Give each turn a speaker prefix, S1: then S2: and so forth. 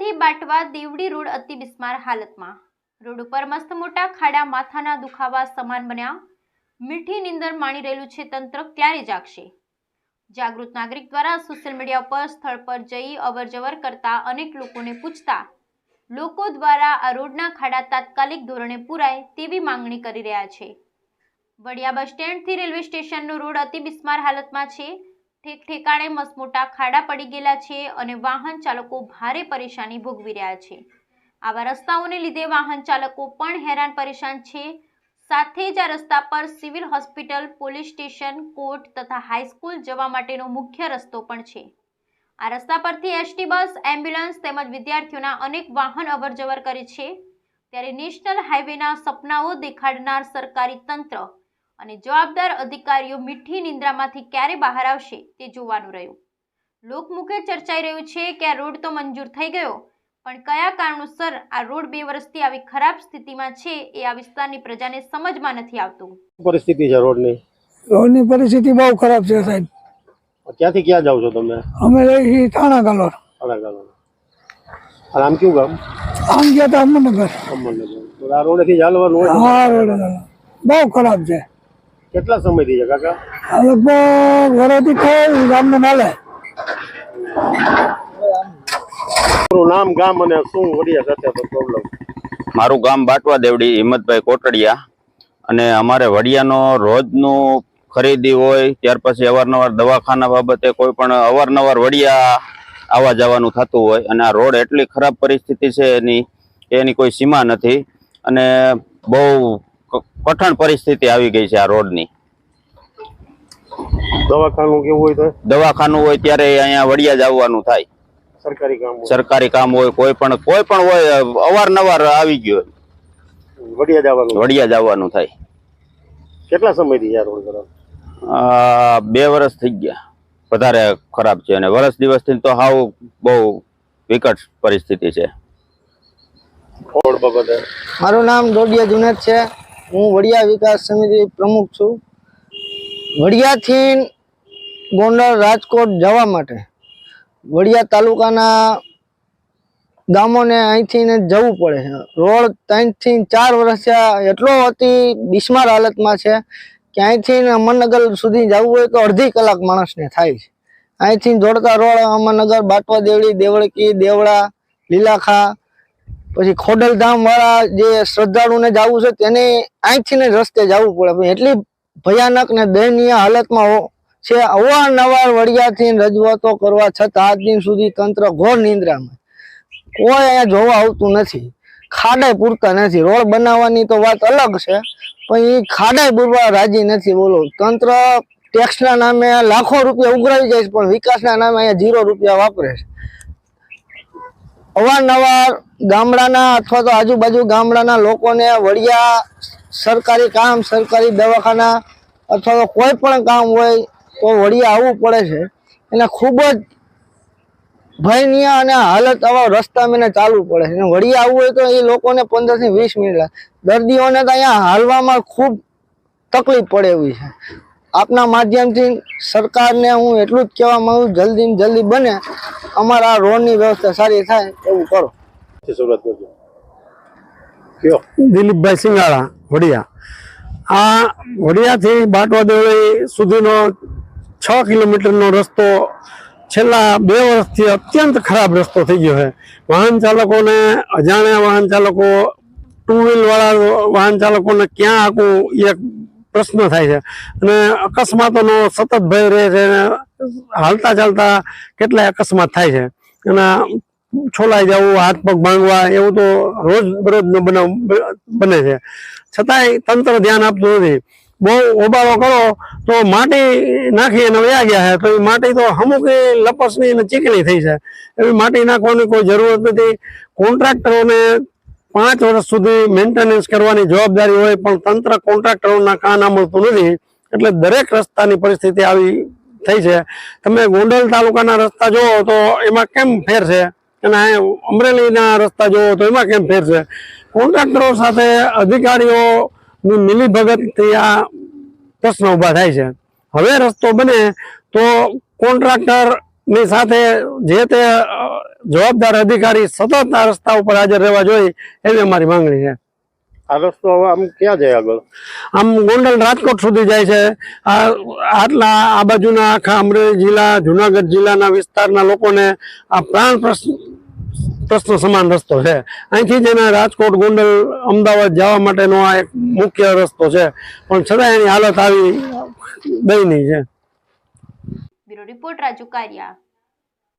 S1: વડિયાથી Batwa દેવડી road અતિ બિસ્માર હાલતમાં. રોડ ઉપર મસ્ત મોટા ખાડા, માથાના દુખાવા સમાન બન્યા. મીઠી નીંદર માણી રહેલું છે તંત્ર ક્યારે જાગશે? જાગૃત નાગરિક દ્વારા સોશિયલ મીડિયા પર સ્થળ પર જઈ, અવરજવર કરતા અનેક લોકોને પૂછતા, લોકો દ્વારા આ રોડના ખાડા તાત્કાલિક ધોરણે પૂરાય તેવી માંગણી કરી રહ્યા છે. વડિયા બસ સ્ટેન્ડથી રેલવે સ્ટેશનનો રોડ અતિ બિસ્માર હાલતમાં છે. ઠેક ઠેકાણે મસમોટા ખાડા પડી ગયેલા છે અને વાહન ચાલકો ભારે પરેશાની ભોગવી રહ્યા છે. આવા રસ્તાઓને લીધે વાહન ચાલકો પણ હેરાન પરેશાન છે. સાથે જ આ રસ્તા પર civil hospital, police station, court તથા હાઈસ્કૂલ જવા માટેનો મુખ્ય રસ્તો પણ છે. આ રસ્તા પરથી એસટી બસ, એમ્બ્યુલન્સ તેમજ વિદ્યાર્થીઓના અનેક વાહન અવરજવર કરે છે. ત્યારે નેશનલ હાઈવેના સપનાઓ દેખાડનાર સરકારી તંત્ર અને જવાબદાર અધિકારીઓ મીઠી નિંદ્રામાંથી ક્યારે બહાર આવશે તે જોવાનું રહ્યું. લોકમુખે ચર્ચાઈ રહ્યું છે કે આ રોડ તો મંજૂર થઈ ગયો પણ કયા કારણોસર આ રોડ બે વર્ષથી આવી ખરાબ સ્થિતિમાં છે એ આ વિસ્તારની પ્રજાને સમજમાં નથી આવતું.
S2: પરિસ્થિતિ છે રોડની?
S3: રોડની પરિસ્થિતિ બહુ ખરાબ છે સાહેબ.
S2: ક્યાંથી ક્યાં જાવ છો તમે?
S3: અમે રહી છીએ થાણા કલોર
S2: અલગ અને આમ કયું ગામ?
S3: આમ ગયા હતા અમરનગર.
S2: અમરનગર. આ રોડેથી ચાલવાનું
S3: હા રોડ બહુ ખરાબ છે.
S2: કેટલા સમયથી છે કાકા?
S3: આ લગભગ વરાથી કોઈ ગામને
S2: તમારું નામ ગામ અને શું વડિયા સાથે પ્રોબ્લેમ
S4: મારું ગામ બાટવા દેવડી હિંમતભાઈ કોટડિયા. અને અમારે વડિયાનો રોજનું ખરીદી હોય ત્યાર પછી અવારનવાર દવાખાના બાબતે કોઈ પણ અવારનવાર વડિયા આવવા જવાનું થતું હોય અને આ રોડ એટલી ખરાબ પરિસ્થિતિ છે એની એની કોઈ સીમા નથી. અને બહુ કઠણ પરિસ્થિતિ આવી ગઈ છે આ રોડની.
S2: દવાખાનું કેવું હોય તો?
S4: દવાખાનું હોય ત્યારે અહીંયા વડિયા જ આવવાનું થાય.
S2: સરકારી કામ હોય.
S4: સરકારી કામ હોય કોઈ પણ કોઈ પણ હોય અવારનવાર આવી ગયો
S2: વડિયા જવાનું
S4: વડિયા થાય.
S2: કેટલા સમયથી રોડ ખરાબ?
S4: બે વર્ષ થઈ ગયા. વધારે ખરાબ છે અને વર્ષ દિવસથી તો હાવ બહુ વિકટ પરિસ્થિતિ છે.
S5: મારું નામ ડોડિયા જુનેદ છે. હું વડિયા વિકાસ સમિતિ પ્રમુખ છું. વડિયાથી ગોંડલ રાજકોટ જવા માટે વડિયા તાલુકાના ગામોને અહીંથી જવું પડે છે. રોડ ત્રણથી ચાર વર્ષ એટલો અતિ બિસ્માર હાલતમાં છે કે અહીંથી ને અમરનગર સુધી જવું હોય તો અડધી કલાક માણસને થાય છે. અહીંથી દોડતા રોડ અમરનગર, બાટવા દેવડી દેવળકી દેવડા લીલાખા પછી ખોડલધામ વાળા જે શ્રદ્ધાળુને જવું છે તેને અહીંથી ને રસ્તે જવું પડે. એટલી ભયાનક ને દયનીય હાલતમાં છે અવારનવાર વડિયાથી રજૂઆતો કરવા છતાં આજ દિન સુધી તંત્ર ઘોર નિંદ્રામાં કોઈ અહીંયા જોવા આવતું નથી. ખાડાય પૂરતા નથી. રોડ બનાવવાની તો વાત અલગ છે, પણ એ ખાડાય પૂરવા રાજી નથી. બોલો, તંત્ર ટેક્સના નામે લાખો રૂપિયા ઉઘરાવી જાય છે, પણ વિકાસના નામે અહીંયા ઝીરો રૂપિયા વાપરે છે. અવારનવાર ગામડાના અથવા તો આજુબાજુ ગામડાના લોકોને વડિયા, સરકારી કામ, સરકારી દવાખાના અથવા તો કોઈ પણ કામ હોય તો વડિયા આવવું પડે છે. એને ખૂબ જ ભયનીય અને હાલત આવા રસ્તા મેને ચાલવું પડે છે. વડિયા આવવું હોય તો એ લોકોને પંદરથી વીસ મિનિટ દર્દીઓને તો અહીંયા હાલવામાં ખૂબ તકલીફ પડે એવી છે. આપના માધ્યમથી સરકારને હું એટલું જ કહેવા માગું જલ્દી જલ્દી બને. અમારા રોડની વ્યવસ્થા સારી થાય એવું કરો.
S2: થી શરૂઆત કરજો.
S3: દિલીપભાઈ સિંગાળા વડિયા. આ વડિયાથી બાટવા દેવળી સુધીનો છ કિલોમીટરનો રસ્તો છેલ્લા બે વર્ષથી અત્યંત ખરાબ રસ્તો થઈ ગયો છે. વાહન ચાલકોને અજાણ્યા વાહન ચાલકો ટુ વ્હીલવાળા વાહન ચાલકોને ક્યાં આખું એક પ્રશ્ન થાય છે. અને અકસ્માતોનો સતત ભય રહે છે અને હાલતા ચાલતા કેટલાય અકસ્માત થાય છે. અને છોલાઈ જવું, હાથ પગ ભાંગવા એવું તો રોજ બરોજનો બનાવ બને છે. છતાંય તંત્ર ધ્યાન આપતું નથી. બહુ ઓબાળો કરો તો માટી નાખી અને વયા ગયા છે. તો એ માટી તો અમુક લપસની અને ચીકણી થઈ છે. એવી માટી નાખવાની કોઈ જરૂરત નથી. કોન્ટ્રાક્ટરોને પાંચ વર્ષ સુધી મેન્ટેનન્સ કરવાની જવાબદારી હોય પણ તંત્ર કોન્ટ્રાક્ટરોના કાન આંબળતું નથી, એટલે દરેક રસ્તાની પરિસ્થિતિ આવી થઈ છે. તમે ગોંડલ તાલુકાના રસ્તા જુઓ તો એમાં કેમ ફેર છે? અને અમરેલીના રસ્તા જુઓ તો એમાં કેમ ફેર છે? કોન્ટ્રાક્ટરો સાથે અધિકારીઓની મિલીભગતથી આ પ્રશ્ન ઊભા થાય છે. હવે રસ્તો બને તો કોન્ટ્રાક્ટરની સાથે જે તે જવાબદાર અધિકારી સતત આ રસ્તા ઉપર હાજર રહેવા જોઈએ એવી અમારી માંગણી છે.
S2: આ રસ્તો હવે આમ ક્યાં જાય આગળ?
S3: આમ ગોંડલ રાજકોટ સુધી જાય છે. આ આટલા આ બાજુના આખા અમરેલી જિલ્લા જુનાગઢ જિલ્લાના વિસ્તારના લોકોને આ પ્રાણ પ્રશ્ન પ્રશ્ન સમાન રસ્તો છે. અહીંથી જ એના રાજકોટ ગોંડલ અમદાવાદ જવા માટેનો આ એક મુખ્ય રસ્તો છે. પણ છતાં એની હાલત આવી દયની છે.
S1: Bureau report Raju Kariya.